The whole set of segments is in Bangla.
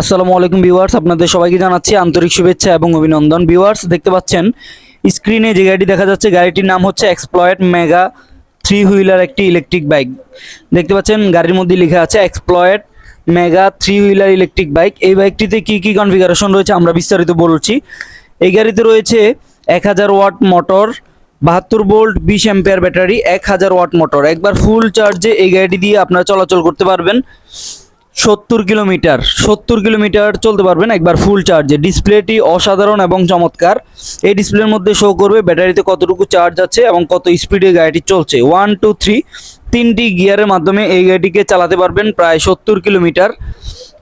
আসসালামু আলাইকুম ভিউয়ার্স, আপনাদের সবাইকে জানাচ্ছি আন্তরিক শুভেচ্ছা এবং অভিনন্দন। ভিউয়ার্স, দেখতে পাচ্ছেন, স্ক্রিনে যে গাড়িটি দেখা যাচ্ছে, গাড়িটির নাম হচ্ছে এক্সপ্লয়েড মেগা থ্রি হুইলার একটি ইলেকট্রিক বাইক দেখতে পাচ্ছেন, গাড়ির মধ্যে লেখা আছে exploit mega three wheeler electric bike এই বাইকটিতে কি কি কনফিগারেশন রয়েছে আমরা বিস্তারিত বলছি। এই গাড়িতে রয়েছে এক হাজার ওয়াট মোটর বাহাত্তর ভোল্ট বিশ অ্যাম্পিয়ার ব্যাটারি এক হাজার ওয়াট মোটর একবার ফুল চার্জে এই গাড়িটি দিয়ে আপনারা চলাচল করতে পারবেন। সত্তর কিলোমিটার সত্তর কিলোমিটার চলতে পারবেন একবার ফুল চার্জে ডিসপ্লেটি অসাধারণ এবং চমৎকার। এই ডিসপ্লের মধ্যে শো করবে ব্যাটারিতে কতটুকু চার্জ আছে এবং কত স্পিডে গাড়িটি চলছে। ওয়ান টু থ্রি তিনটি গিয়ারের মাধ্যমে এই গাড়িটিকে চালাতে পারবেন প্রায় সত্তর কিলোমিটার।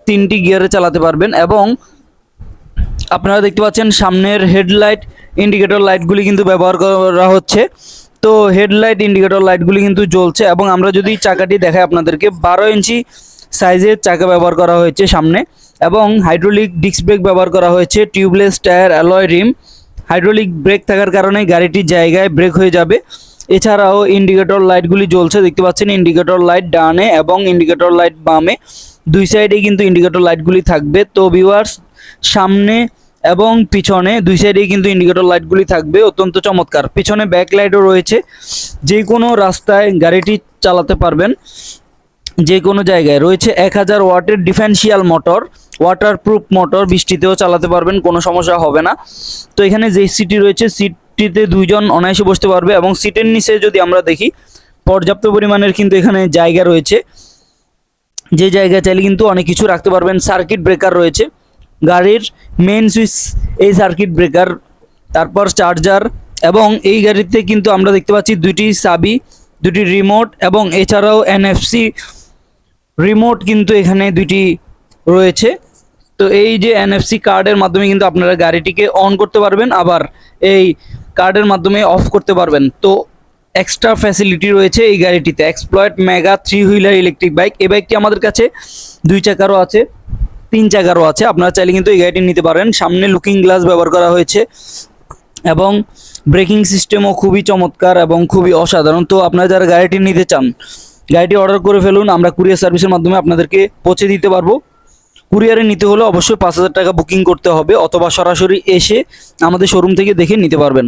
তিনটি গিয়ারে চালাতে পারবেন এবং আপনারা দেখতে পাচ্ছেন সামনের হেডলাইট ইন্ডিকেটর লাইটগুলি কিন্তু ব্যবহার করা হচ্ছে। তো হেডলাইট ইন্ডিকেটর লাইটগুলি কিন্তু জ্বলছে এবং আমরা যদি চাকাটি দেখাই আপনাদেরকে, বারো ইঞ্চি সাইজের চাকা ব্যবহার করা হয়েছে সামনে এবং হাইড্রোলিক ডিস্ক ব্রেক ব্যবহার করা হয়েছে tubeless tyre alloy rim hydraulic brake থাকার কারণে গাড়িটির জায়গায় ব্রেক হয়ে যাবে। এছাড়াও ইন্ডিকেটর লাইটগুলি জ্বলছে, দেখতে পাচ্ছেন ইন্ডিকেটর লাইট ডানে এবং ইন্ডিকেটর লাইট বামে। দুই সাইডে কিন্তু ইন্ডিকেটর লাইটগুলি থাকবে। তো ভিউয়ার্স সামনে এবং পিছনে, দুই সাইডেই কিন্তু ইন্ডিকেটর লাইটগুলি থাকবে, অত্যন্ত চমৎকার। পিছনে ব্যাক লাইটও রয়েছে। যে কোনো রাস্তায় গাড়িটি চালাতে পারবেন। যে কোনো জায়গায় রয়েছে এক হাজার ওয়াটের ডিফেন্সিয়াল মোটর ওয়াটারপ্রুফ মোটর বৃষ্টিতেও চালাতে পারবেন, কোনো সমস্যা হবে না। তো এখানে যে সিটি রয়েছে সিটটিতে দুইজন অনায়াসে বসতে পারবে এবং সিটের নিচে যদি আমরা দেখি, পর্যাপ্ত পরিমাণের কিন্তু এখানে জায়গা রয়েছে। যে জায়গায় চাইলে কিন্তু অনেক কিছু রাখতে পারবেন। সার্কিট ব্রেকার রয়েছে। গাড়ির মেন সুইচ এই সার্কিট ব্রেকার তারপর চার্জার এবং এই গাড়িতে কিন্তু আমরা দেখতে পাচ্ছি দুটি চাবি দুটি রিমোট এবং এছাড়াও এনএফসি রিমোট কিন্তু এখানে দুইটি রয়েছে। তো এই যে এনএফসি কার্ডের মাধ্যমে কিন্তু আপনারা গাড়িটিকে অন করতে পারবেন, আবার এই কার্ডের মাধ্যমে অফ করতে পারবেন। তো এক্সট্রা ফ্যাসিলিটি রয়েছে এই গাড়িটিতে। Exploit mega three wheeler electric bike এই বাইকটি আমাদের কাছে দুই চাকারও আছে, তিন চাকারও আছে। আপনারা চাইলে কিন্তু এই গাড়িটি নিতে পারেন। সামনে লুকিং গ্লাস ব্যবহার করা হয়েছে এবং ব্রেকিং সিস্টেমও খুবই চমৎকার এবং খুবই অসাধারণ। তো আপনারা যারা গাড়িটি নিতে চান গাড়িটি অর্ডার করে ফেলুন, আমরা কুরিয়ার সার্ভিসের মাধ্যমে আপনাদেরকে পৌঁছে দিতে পারব। কুরিয়ারে নিতে হলে অবশ্যই পাঁচ হাজার টাকা বুকিং করতে হবে, অথবা সরাসরি এসে আমাদের শোরুম থেকে দেখে নিতে পারবেন।